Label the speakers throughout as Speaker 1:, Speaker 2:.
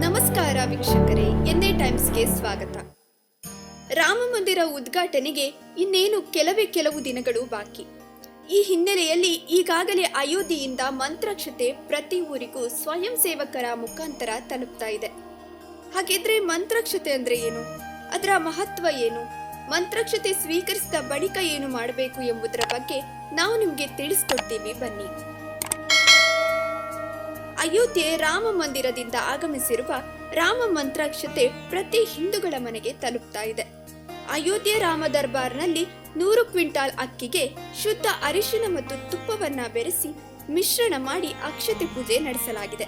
Speaker 1: ನಮಸ್ಕಾರ ವೀಕ್ಷಕರೇ, ಎಂದೇ ಟೈಮ್ಸ್ಗೆ ಸ್ವಾಗತ. ರಾಮ ಮಂದಿರ ಉದ್ಘಾಟನೆಗೆ ಇನ್ನೇನು ಕೆಲವೇ ಕೆಲವು ದಿನಗಳು ಬಾಕಿ. ಈ ಹಿನ್ನೆಲೆಯಲ್ಲಿ ಈಗಾಗಲೇ ಅಯೋಧ್ಯೆಯಿಂದ ಮಂತ್ರಾಕ್ಷತೆ ಪ್ರತಿ ಊರಿಗೂ ಸ್ವಯಂ ಸೇವಕರ ಮುಖಾಂತರ ತಲುಪ್ತಾ ಇದೆ. ಹಾಗಿದ್ರೆ ಮಂತ್ರಾಕ್ಷತೆ ಅಂದ್ರೆ ಏನು? ಅದರ ಮಹತ್ವ ಏನು? ಮಂತ್ರಾಕ್ಷತೆ ಸ್ವೀಕರಿಸಿದ ಬಳಿಕ ಏನು ಮಾಡಬೇಕು ಎಂಬುದರ ಬಗ್ಗೆ ನಾವು ನಿಮಗೆ ತಿಳಿಸ್ಕೊಡ್ತೀವಿ, ಬನ್ನಿ. ಅಯೋಧ್ಯೆ ರಾಮ ಮಂದಿರದಿಂದ ಆಗಮಿಸಿರುವ ರಾಮ ಮಂತ್ರಾಕ್ಷತೆ ಪ್ರತಿ ಹಿಂದೂಗಳ ಮನೆಗೆ ತಲುಪ್ತಾ ಇದೆ. ಅಯೋಧ್ಯೆ ರಾಮ ದರ್ಬಾರ್ನಲ್ಲಿ ನೂರು ಕ್ವಿಂಟಾಲ್ ಅಕ್ಕಿಗೆ ಶುದ್ಧ ಅರಿಶಿನ ಮತ್ತು ತುಪ್ಪವನ್ನ ಬೆರೆಸಿ ಮಿಶ್ರಣ ಮಾಡಿ ಅಕ್ಷತೆ ಪೂಜೆ ನಡೆಸಲಾಗಿದೆ.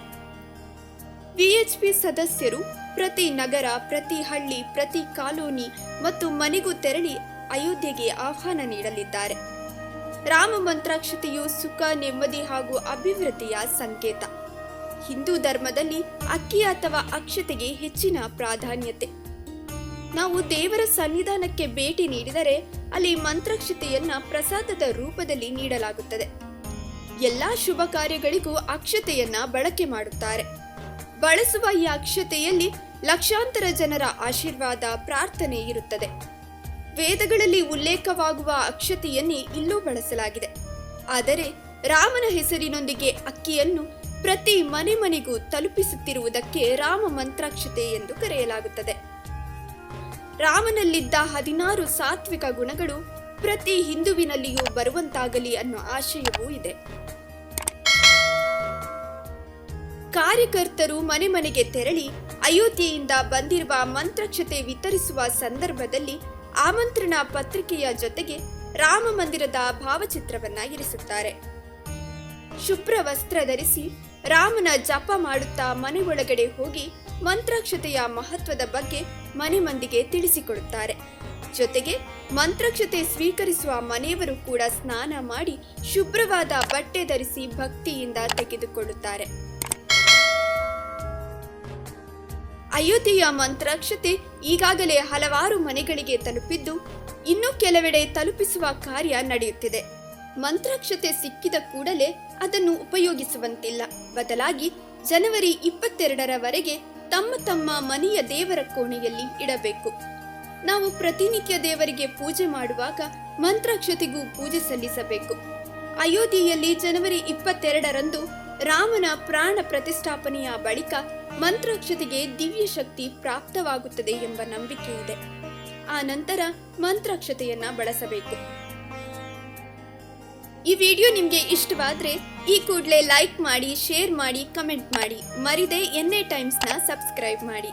Speaker 1: ವಿಎಚ್ಪಿ ಸದಸ್ಯರು ಪ್ರತಿ ನಗರ, ಪ್ರತಿ ಹಳ್ಳಿ, ಪ್ರತಿ ಕಾಲೋನಿ ಮತ್ತು ಮನೆಗೂ ತೆರಳಿ ಅಯೋಧ್ಯೆಗೆ ಆಹ್ವಾನ ನೀಡಲಿದ್ದಾರೆ. ರಾಮ ಮಂತ್ರಾಕ್ಷತೆಯು ಸುಖ, ನೆಮ್ಮದಿ ಹಾಗೂ ಅಭಿವೃದ್ಧಿಯ ಸಂಕೇತ. ಹಿಂದೂ ಧರ್ಮದಲ್ಲಿ ಅಕ್ಕಿ ಅಥವಾ ಅಕ್ಷತೆಗೆ ಹೆಚ್ಚಿನ ಪ್ರಾಧಾನ್ಯತೆ. ನಾವು ದೇವರ ಸನ್ನಿಧಾನಕ್ಕೆ ಭೇಟಿ ನೀಡಿದರೆ ಅಲ್ಲಿ ಮಂತ್ರಾಕ್ಷತೆಯನ್ನ ಪ್ರಸಾದದ ರೂಪದಲ್ಲಿ ನೀಡಲಾಗುತ್ತದೆ. ಎಲ್ಲಾ ಶುಭ ಕಾರ್ಯಗಳಿಗೂ ಅಕ್ಷತೆಯನ್ನ ಬಳಕೆ ಮಾಡುತ್ತಾರೆ. ಬಳಸುವ ಈ ಅಕ್ಷತೆಯಲ್ಲಿ ಲಕ್ಷಾಂತರ ಜನರ ಆಶೀರ್ವಾದ, ಪ್ರಾರ್ಥನೆ ಇರುತ್ತದೆ. ವೇದಗಳಲ್ಲಿ ಉಲ್ಲೇಖವಾಗುವ ಅಕ್ಷತೆಯನ್ನೇ ಇಲ್ಲೂ ಬಳಸಲಾಗಿದೆ. ಆದರೆ ರಾಮನ ಹೆಸರಿನೊಂದಿಗೆ ಅಕ್ಕಿಯನ್ನು ಪ್ರತಿ ಮನೆ ಮನೆಗೂ ತಲುಪಿಸುತ್ತಿರುವುದಕ್ಕೆ ರಾಮ ಮಂತ್ರಾಕ್ಷತೆ ಎಂದು ಕರೆಯಲಾಗುತ್ತದೆ. ರಾಮನಲ್ಲಿದ್ದ ಹದಿನಾರು ಸಾತ್ವಿಕ ಗುಣಗಳು ಪ್ರತಿ ಹಿಂದುವಿನಲ್ಲಿಯೂ ಬರುವಂತಾಗಲಿ ಅನ್ನೋ ಆಶಯವೂ ಇದೆ. ಕಾರ್ಯಕರ್ತರು ಮನೆ ಮನೆಗೆ ತೆರಳಿ ಅಯೋಧ್ಯೆಯಿಂದ ಬಂದಿರುವ ಮಂತ್ರಕ್ಷತೆ ವಿತರಿಸುವ ಸಂದರ್ಭದಲ್ಲಿ ಆಮಂತ್ರಣ ಪತ್ರಿಕೆಯ ಜೊತೆಗೆ ರಾಮ ಮಂದಿರದ ಭಾವಚಿತ್ರವನ್ನ ಇರಿಸುತ್ತಾರೆ. ಶುಭ್ರ ವಸ್ತ್ರ ಧರಿಸಿ ರಾಮನ ಜಪ ಮಾಡುತ್ತಾ ಮನೆ ಒಳಗಡೆ ಹೋಗಿ ಮಂತ್ರಾಕ್ಷತೆಯ ಮಹತ್ವದ ಬಗ್ಗೆ ಮನೆ ಮಂದಿಗೆ ತಿಳಿಸಿಕೊಡುತ್ತಾರೆ. ಜೊತೆಗೆ ಮಂತ್ರಾಕ್ಷತೆ ಸ್ವೀಕರಿಸುವ ಮನೆಯವರು ಕೂಡ ಸ್ನಾನ ಮಾಡಿ ಶುಭ್ರವಾದ ಬಟ್ಟೆ ಧರಿಸಿ ಭಕ್ತಿಯಿಂದ ತೆಗೆದುಕೊಳ್ಳುತ್ತಾರೆ. ಅಯೋಧ್ಯೆಯ ಮಂತ್ರಾಕ್ಷತೆ ಈಗಾಗಲೇ ಹಲವಾರು ಮನೆಗಳಿಗೆ ತಲುಪಿದ್ದು, ಇನ್ನೂ ಕೆಲವೆಡೆ ತಲುಪಿಸುವ ಕಾರ್ಯ ನಡೆಯುತ್ತಿದೆ. ಮಂತ್ರಾಕ್ಷತೆ ಸಿಕ್ಕಿದ ಕೂಡಲೇ ಅದನ್ನು ಉಪಯೋಗಿಸುವಂತಿಲ್ಲ. ಬದಲಾಗಿ ಜನವರಿ ಇಪ್ಪತ್ತೆರಡರವರೆಗೆ ತಮ್ಮ ತಮ್ಮ ಮನೆಯ ದೇವರ ಕೋಣೆಯಲ್ಲಿ ಇಡಬೇಕು. ನಾವು ಪ್ರತಿನಿತ್ಯ ದೇವರಿಗೆ ಪೂಜೆ ಮಾಡುವಾಗ ಮಂತ್ರಾಕ್ಷತೆಗೂ ಪೂಜೆ ಸಲ್ಲಿಸಬೇಕು. ಅಯೋಧ್ಯೆಯಲ್ಲಿ ಜನವರಿ ಇಪ್ಪತ್ತೆರಡರಂದು ರಾಮನ ಪ್ರಾಣ ಪ್ರತಿಷ್ಠಾಪನೆಯ ಬಳಿಕ ಮಂತ್ರಾಕ್ಷತೆಗೆ ದಿವ್ಯ ಶಕ್ತಿ ಪ್ರಾಪ್ತವಾಗುತ್ತದೆ ಎಂಬ ನಂಬಿಕೆ ಇದೆ. ಆ ನಂತರ ಮಂತ್ರಾಕ್ಷತೆಯನ್ನ ಬಳಸಬೇಕು. ಈ ವಿಡಿಯೋ ನಿಮಗೆ ಇಷ್ಟವಾದ್ರೆ ಈ ಕೂಡಲೇ ಲೈಕ್ ಮಾಡಿ, ಶೇರ್ ಮಾಡಿ, ಕಮೆಂಟ್ ಮಾಡಿ. ಮರಿದೆ ಎನ್ ಎ ಟೈಮ್ಸ್ನ ಸಬ್ಸ್ಕ್ರೈಬ್ ಮಾಡಿ.